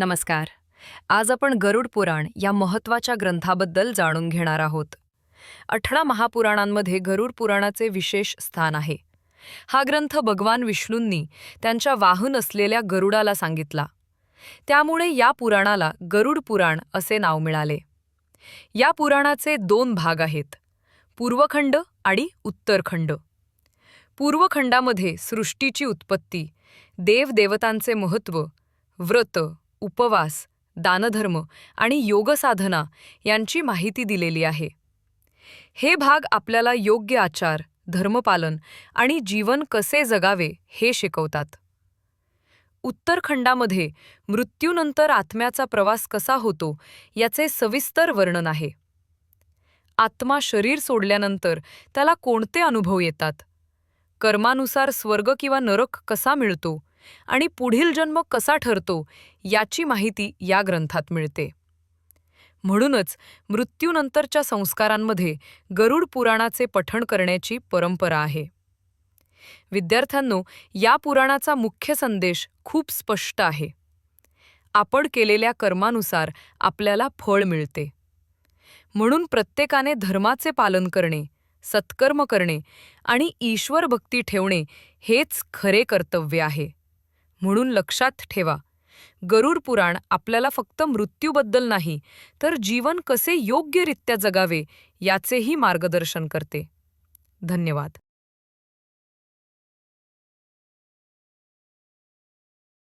नमस्कार. आज आपण गरुड पुराण या महत्त्वाच्या ग्रंथाबद्दल जाणून घेणार आहोत. अठरा महापुराणांमध्ये गरुड पुराणाचे विशेष स्थान आहे. हा ग्रंथ भगवान विष्णूंनी त्यांच्या वाहून असलेल्या गरुडाला सांगितला. त्यामुळे या पुराणाला गरुड पुराण असे नाव मिळाले. या पुराणाचे दोन भाग आहेत पूर्वखंड आणि उत्तरखंड. पूर्वखंडामध्ये सृष्टीची उत्पत्ती देवदेवतांचे महत्त्व व्रत उपवास दानधर्म आणि योगसाधना यांची माहिती दिलेली आहे. हे भाग आपल्याला योग्य आचार धर्मपालन आणि जीवन कसे जगावे हे शिकवतात. उत्तरखंडामध्ये मृत्यूनंतर आत्म्याचा प्रवास कसा होतो याचे सविस्तर वर्णन आहे. आत्मा शरीर सोडल्यानंतर त्याला कोणते अनुभव येतात? कर्मानुसार स्वर्ग किंवा नरक कसा मिळतो? आणि पुढील जन्म कसा ठरतो याची माहिती या ग्रंथात मिळते. म्हणूनच मृत्यूनंतरच्या संस्कारांमध्ये गरुड पुराणाचे पठण करण्याची परंपरा आहे. विद्यार्थ्यांनो या पुराणाचा मुख्य संदेश खूप स्पष्ट आहे. आपण केलेल्या कर्मानुसार आपल्याला फळ मिळते. म्हणून प्रत्येकाने धर्माचे पालन करणे सत्कर्म करणे आणि ईश्वर भक्ती ठेवणे हेच खरे कर्तव्य आहे. म्हणून लक्षात ठेवा. गरुड पुराण आपल्याला फक्त मृत्यूबद्दल नाही तर जीवन कसे योग्यरित्या जगावे याचेही मार्गदर्शन करते. धन्यवाद.